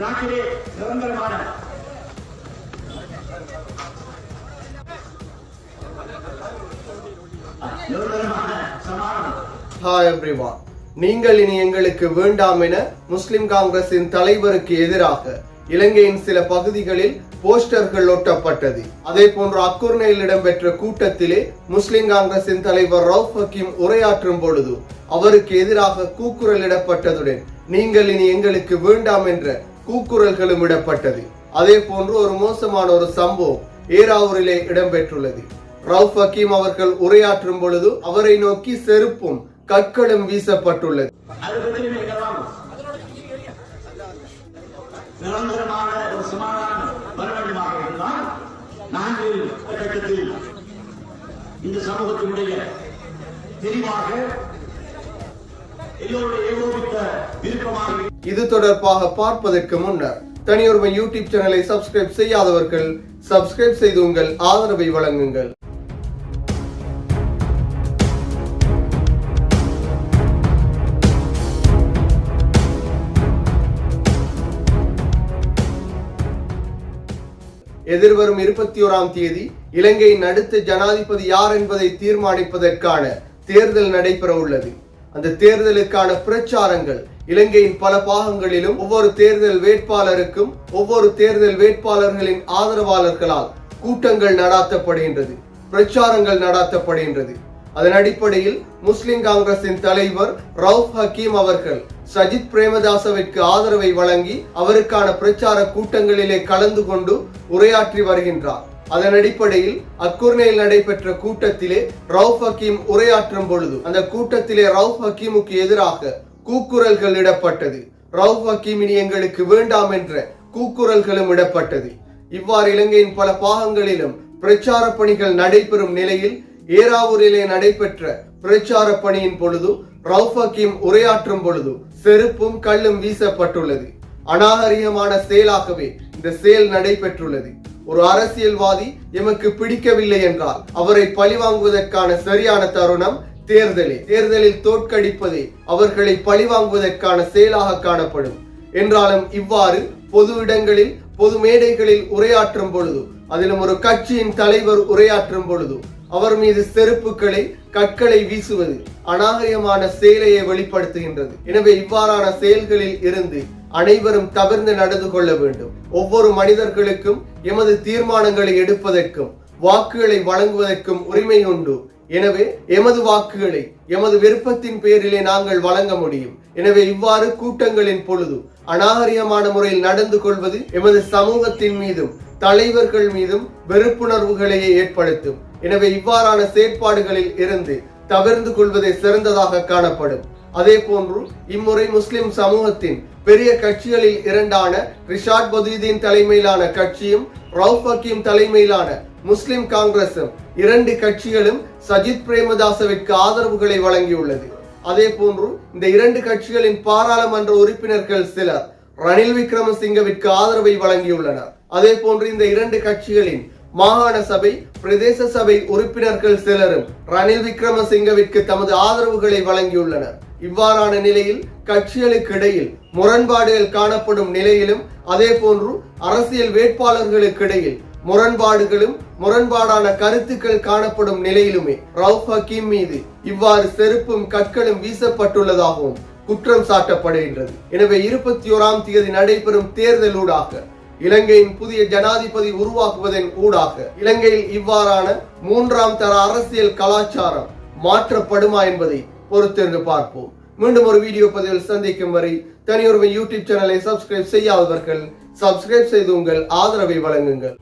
நாட்டிலே சிதம்பரமான hi everyone நீங்கள் இனி எங்களுக்கு வேண்டாம் என முஸ்லிம் காங்கிரசின் தலைவருக்கு எதிராக இலங்கையின் சில பகுதிகளில் போஸ்டர்கள் ஒட்டப்பட்டது. அதே போன்று அக்குர்ணையில் இடம்பெற்ற கூட்டத்திலே முஸ்லிம் காங்கிரசின் தலைவர் ரவுப் ஹக்கீம் உரையாற்றும் பொழுது அவருக்கு எதிராக கூக்குரல் இடப்பட்டதுடன் நீங்கள் இனி எங்களுக்கு வேண்டாம் என்ற கூக்குரல்களும் இடப்பட்டது அதே போன்று ஒரு மோசமான ஒரு சம்பவம் ஏராவூரிலே இடம்பெற்றுள்ளது. ரவுப் ஹக்கீம் அவர்கள் உரையாற்றும் பொழுது அவரை நோக்கி செருப்பும் கற்களும் வீசப்பட்டுள்ளது. நிரந்தரமான ஒரு சமாதானம் வர இருந்தால் நாங்கள் கட்டத்தில் இந்த சமூகத்தினுடைய தெளிவாக எல்லோருடைய ஏகோபித்த விருப்பமாக இது தொடர்பாக பார்ப்பதற்கு முன்னர் தனியொருமை யூடியூப் சேனலை சப்ஸ்கிரைப் செய்யாதவர்கள் சப்ஸ்கிரைப் செய்து உங்கள் ஆதரவை வழங்குங்கள். எதிர்வரும் இருபத்தி ஓராம் தேதி இலங்கையின் அடுத்த ஜனாதிபதி யார் என்பதை தீர்மானிப்பதற்கான தேர்தல் நடைபெற உள்ளது அந்த தேர்தலுக்கான பிரச்சாரங்கள் இலங்கையின் பல பாகங்களிலும் ஒவ்வொரு தேர்தல் வேட்பாளருக்கும் ஒவ்வொரு தேர்தல் வேட்பாளர்களின் ஆதரவாளர்களால் கூட்டங்கள் நடாத்தப்படுகின்றது பிரச்சாரங்கள் நடாத்தப்படுகின்றது. அதன் அடிப்படையில் முஸ்லிம் காங்கிரசின் தலைவர் ரவுப் ஹக்கீம் அவர்கள் சஜித் பிரேமதாசவிற்கு ஆதரவை வழங்கி அவருக்கான பிரச்சார கூட்டங்களிலே கலந்து கொண்டு உரையாற்றி வருகின்றார். அதன் அடிப்படையில் அக்குர்னையில் நடைபெற்ற கூட்டத்திலே ரவுப் ஹக்கீம் உரையாற்றும் பொழுது அந்த கூட்டத்திலே ரவுப் ஹக்கீமுக்கு எதிராக கூக்குரல்கள் இடப்பட்டது. ரவுப் ஹக்கீமினி எங்களுக்கு வேண்டாம் என்ற கூக்குரல்களும் இடப்பட்டது. இவ்வாறு இலங்கையின் பல பாகங்களிலும் பிரச்சார பணிகள் நடைபெறும் நிலையில் ஏராவூரிலே நடைபெற்ற பிரச்சார பணியின் பொழுது ரவுப் ஹக்கீம் உரையாற்றும் பொழுது செருப்பும் கல்லும் வீசப்பட்டுள்ளது. அநாகரிகமான செயலாகவே இந்த செயல் நடைபெற்றுள்ளது. ஒரு அரசியல்வாதி எமக்கு பிடிக்கவில்லை என்றால் அவரை பழிவாங்குவதற்கான சரியான தருணம் தேர்தலே தேர்தலில் தோற்கடிப்பதே அவர்களை பழிவாங்குவதற்கான செயலாக காணப்படும். என்றாலும் இவ்வாறு பொது இடங்களில் பொது மேடைகளில் உரையாற்றும் பொழுது அதிலும் ஒரு கட்சியின் தலைவர் உரையாற்றும் பொழுது அவர் மீது செருப்புகளை கற்களை வீசுவது அநாகரியமான செயலையை வெளிப்படுத்துகின்றது. எனவே இவ்வாறான செயல்களில் இருந்து அனைவரும் தவிர்ந்து நடந்து கொள்ள வேண்டும். ஒவ்வொரு மனிதர்களுக்கும் எமது தீர்மானங்களை எடுப்பதற்கும் வாக்குகளை வழங்குவதற்கும் உரிமை உண்டு. எனவே எமது வாக்குகளை எமது விருப்பத்தின் பேரிலே நாங்கள் வழங்க முடியும். எனவே இவ்வாறு கூட்டங்களின் பொழுது அநாகரியமான முறையில் நடந்து கொள்வது எமது சமூகத்தின் மீதும் தலைவர்கள் மீதும் வெறுப்புணர்வுகளையே ஏற்படுத்தும். எனவே இவ்வாறான செயற்பாடுகளில் இருந்து தவிர்ந்து கொள்வதே சிறந்ததாக காணப்படும். அதே போன்று இம்முறை முஸ்லிம் சமூகத்தின் பெரிய கட்சிகளில் இரண்டான ரிஷாட் பதீதின் தலைமையிலான கட்சியும் ரவுப் ஹக்கீம் தலைமையிலான முஸ்லிம் காங்கிரசும் இரண்டு கட்சிகளும் சஜித் பிரேமதாசவிற்கு ஆதரவுகளை வழங்கியுள்ளது. அதே போன்று இந்த இரண்டு கட்சிகளின் பாராளுமன்ற உறுப்பினர்கள் சிலர் ரணில் விக்ரமசிங்கவிற்கு ஆதரவை வழங்கியுள்ளனர். அதே போன்று இந்த இரண்டு கட்சிகளின் மாகாண சபை பிரதேச சபை உறுப்பினர்கள் சிலரும் ரணில் விக்ரமசிங்கவிற்கு தமது ஆதரவுகளை வழங்கியுள்ளனர். இவ்வாறான நிலையில் கட்சிகளுக்கு இடையில் முரண்பாடுகள் காணப்படும் நிலையிலும் அதே போன்று அரசியல் வேட்பாளர்களுக்கு இடையில் முரண்பாடுகளும் முரண்பாடான கருத்துக்கள் காணப்படும் நிலையிலுமே ரவுப் ஹக்கீம் மீது இவ்வாறு செருப்பும் கற்களும் வீசப்பட்டுள்ளதாகவும் குற்றம் சாட்டப்படுகின்றது. எனவே இருபத்தி ஓராம் தேதி நடைபெறும் தேர்தலூடாக இலங்கையின் புதிய ஜனாதிபதி உருவாக்குவதன் ஊடாக இலங்கையில் இவ்வாறான மூன்றாம் தர அரசியல் கலாச்சாரம் மாற்றப்படுமா என்பதை பொறுத்திருந்து பார்ப்போம். மீண்டும் ஒரு வீடியோ பதிவில் சந்திக்கும் வரை தனியொருமை யூடியூப் சேனலை சப்ஸ்கிரைப் செய்யாதவர்கள் சப்ஸ்கிரைப் செய்து உங்கள் ஆதரவை வழங்குங்கள்.